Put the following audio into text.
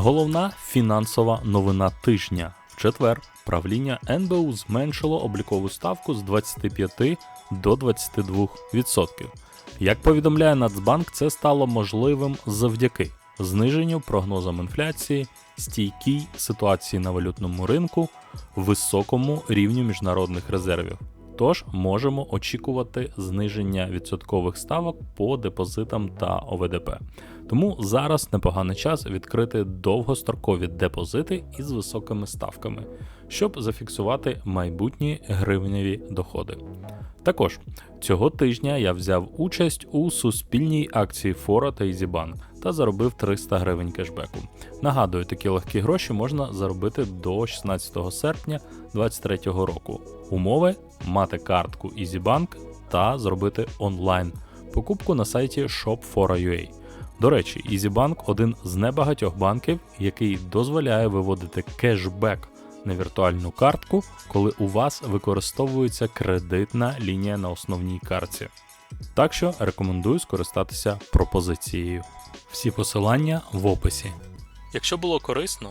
Головна фінансова новина тижня. В четвер правління НБУ зменшило облікову ставку з 25 до 22%. Як повідомляє Нацбанк, це стало можливим завдяки зниженню прогнозам інфляції, стійкій ситуації на валютному ринку, високому рівню міжнародних резервів. Тож можемо очікувати зниження відсоткових ставок по депозитам та ОВДП. Тому зараз непоганий час відкрити довгострокові депозити із високими ставками, щоб зафіксувати майбутні гривневі доходи. Також цього тижня я взяв участь у суспільній акції Фора та EasyBank та заробив 300 гривень кешбеку. Нагадую, такі легкі гроші можна заробити до 16 серпня 2023 року. Умови мати картку EasyBank та зробити онлайн покупку на сайті shop4.ua. До речі, EasyBank один з небагатьох банків, який дозволяє виводити кешбек на віртуальну картку, коли у вас використовується кредитна лінія на основній картці. Так що рекомендую скористатися пропозицією. Всі посилання в описі. Якщо було корисно,